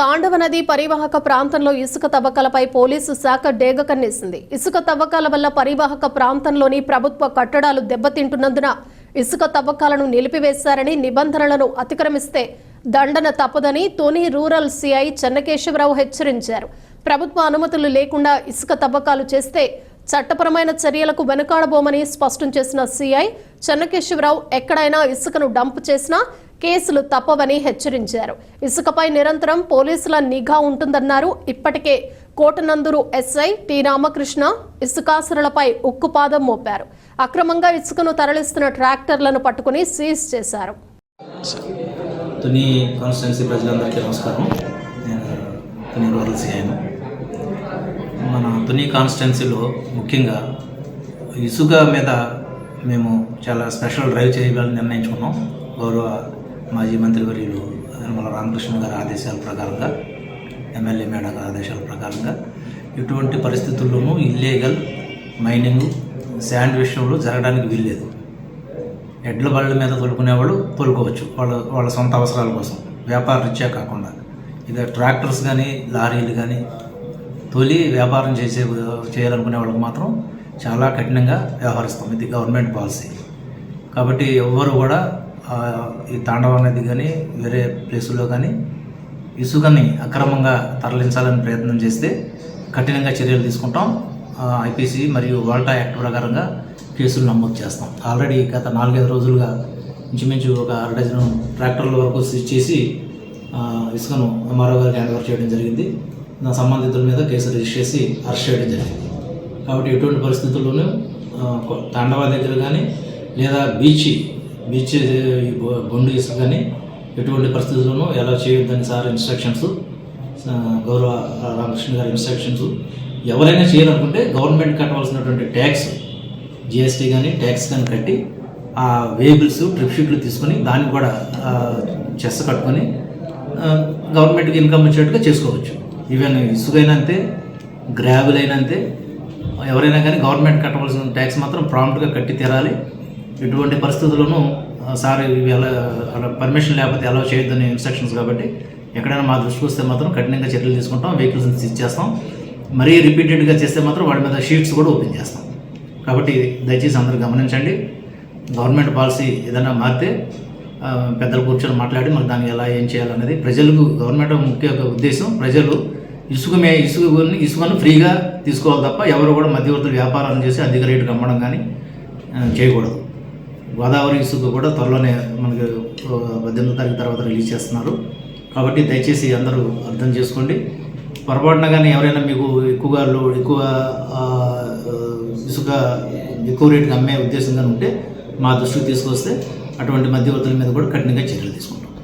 తాండవ నది పరివాహక ప్రాంతంలో ఇసుక తవ్వకాలపై పోలీసు శాఖ డేగ కన్నేసింది. ఇసుక తవ్వకాల వల్ల పరివాహక ప్రాంతంలోని ప్రభుత్వ కట్టడాలు దెబ్బతింటున్నందున ఇసుక తవ్వకాలను నిలిపివేశారని నిబంధనలను అతిక్రమిస్తే దండన తప్పదని తొని రూరల్ సిఐ చెన్నకేశవరావు హెచ్చరించారు. ప్రభుత్వ అనుమతులు లేకుండా ఇసుక తవ్వకాలు చేస్తే చట్టపరమైన చర్యలకు వెనుకాడబోమని స్పష్టం చేసిన సిఐ చెన్నకేశవరావు ఎక్కడైనా ఇసుకను డంప్ చేసినా కేసులు తప్పవని హెచ్చరించారు. ఇసుకపై నిరంతరం పోలీసుల నిఘా ఉంటుందన్నారు. ఇప్పటికే కోటనందూరు ఎస్ఐ టి రామకృష్ణ ఇసుకాసురులపై ఉక్కుపాదం మోపారు. అక్రమంగా ఇసుకను తరలిస్తున్న ట్రాక్టర్లను పట్టుకుని సీజ్ చేశారు. తుని కాన్స్టిట్యున్సీ ప్రజలందరికీ నమస్కారం. నేను తుని రూరల్ సిఐను మన తుని కాన్స్టిట్యున్సీలో ముఖ్యంగా ఇసుక మీద మేము చాలా స్పెషల్ డ్రైవ్ చేయాలని నిర్ణయించుకున్నాం. గౌరవ మాజీ మంత్రివర్యులు యనమల రామకృష్ణ గారి ఆదేశాల ప్రకారంగా ఎమ్మెల్యే మేడం గారి ఆదేశాల ప్రకారంగా ఇటువంటి పరిస్థితుల్లోనూ ఇల్లీగల్ మైనింగ్ శాండ్ విషయంలో జరగడానికి వీల్లేదు. ఎడ్ల బళ్ళ మీద తోలుకునేవాళ్ళు తోలుకోవచ్చు వాళ్ళ వాళ్ళ సొంత అవసరాల కోసం. వ్యాపార రీత్యా కాకుండా. ఇక ట్రాక్టర్స్ కానీ లారీలు కానీ తొలి వ్యాపారం చేసే చేయాలనుకునే వాళ్ళకి మాత్రం చాలా కఠినంగా వ్యవహరిస్తాం. ఇది గవర్నమెంట్ పాలసీ. కాబట్టి ఎవ్వరు కూడా ఈ తాండవ నది కానీ వేరే ప్లేసుల్లో కానీ ఇసుకని అక్రమంగా తరలించాలని ప్రయత్నం చేస్తే కఠినంగా చర్యలు తీసుకుంటాం. ఐపీసీ మరియు వాల్టా యాక్ట్ ప్రకారంగా కేసులు నమోదు చేస్తాం. ఆల్రెడీ గత నాలుగైదు రోజులుగా ఇంచుమించు ఒక అర డజన్ ట్రాక్టర్ల వరకు సీజ్ చేసి ఇసుకను ఎంఆర్ఓ గారికి హ్యాండ్ ఓవర్ చేయడం జరిగింది. నా సంబంధితుల మీద కేసు రిజిస్టర్ చేసి అరెస్ట్ చేయడం జరిగింది. కాబట్టి ఎటువంటి పరిస్థితుల్లోనూ తాండవా తాండవ దగ్గర కానీ లేదా బీచ్ బీచ్ బొండు ఇసుక కానీ ఎటువంటి పరిస్థితుల్లోనూ ఎలా చేయొద్దని సార్ ఇన్స్ట్రక్షన్స్ గౌరవ రామకృష్ణ గారి ఇన్స్ట్రక్షన్స్ ఎవరైనా చేయాలనుకుంటే గవర్నమెంట్ కట్టవలసినటువంటి ట్యాక్స్ జిఎస్టీ కానీ ట్యాక్స్ కానీ కట్టి ఆ వేబుల్స్ ట్రిప్ షీట్లు తీసుకొని దాన్ని కూడా చెస్ కట్టుకొని గవర్నమెంట్కి ఇన్కమ్ వచ్చేట్టుగా చేసుకోవచ్చు. ఈవెన్ ఇసుకైనా అంతే గ్రావెల్ అయినా అంతే ఎవరైనా కానీ గవర్నమెంట్ కట్టవలసిన ట్యాక్స్ మాత్రం ప్రాంప్ట్గా కట్టి తీరాలి. ఎటువంటి పరిస్థితుల్లోనూ సార్ ఇవి ఎలా అలా పర్మిషన్ లేకపోతే ఎలా చేయొద్దని ఇన్స్ట్రక్షన్స్ కాబట్టి ఎక్కడైనా మా దృష్టికి వస్తే మాత్రం కఠినంగా చర్యలు తీసుకుంటాం వెహికల్స్ని సీజ్ చేస్తాం. మరీ రిపీటెడ్గా చేస్తే మాత్రం వాడి మీద షీట్స్ కూడా ఓపెన్ చేస్తాం. కాబట్టి దయచేసి అందరూ గమనించండి. గవర్నమెంట్ పాలసీ ఏదైనా మారితే పెద్దలు కూర్చొని మాట్లాడి మరి దాన్ని ఎలా ఏం చేయాలనేది ప్రజలకు గవర్నమెంట్ ముఖ్య ఉద్దేశం. ప్రజలు ఇసుక మే ఇసుకని ఇసుకను ఫ్రీగా తీసుకోవాలి తప్ప ఎవరు కూడా మధ్యవర్తులు వ్యాపారం చేసి అధిక రేటుకి అమ్మడం కానీ చేయకూడదు. గోదావరి ఇసుక కూడా త్వరలోనే మనకి పద్దెనిమిది తారీఖు తర్వాత రిలీజ్ చేస్తున్నారు. కాబట్టి దయచేసి అందరూ అర్థం చేసుకోండి. పొరపాటున కానీ ఎవరైనా మీకు ఎక్కువగా లో- ఎక్కువ ఇసుక ఎక్కువ రేటుకి అమ్మే ఉద్దేశంగా ఉంటే మా దృష్టికి తీసుకొస్తే అటువంటి మధ్యవర్తుల మీద కూడా కఠినంగా చర్యలు తీసుకుంటాం.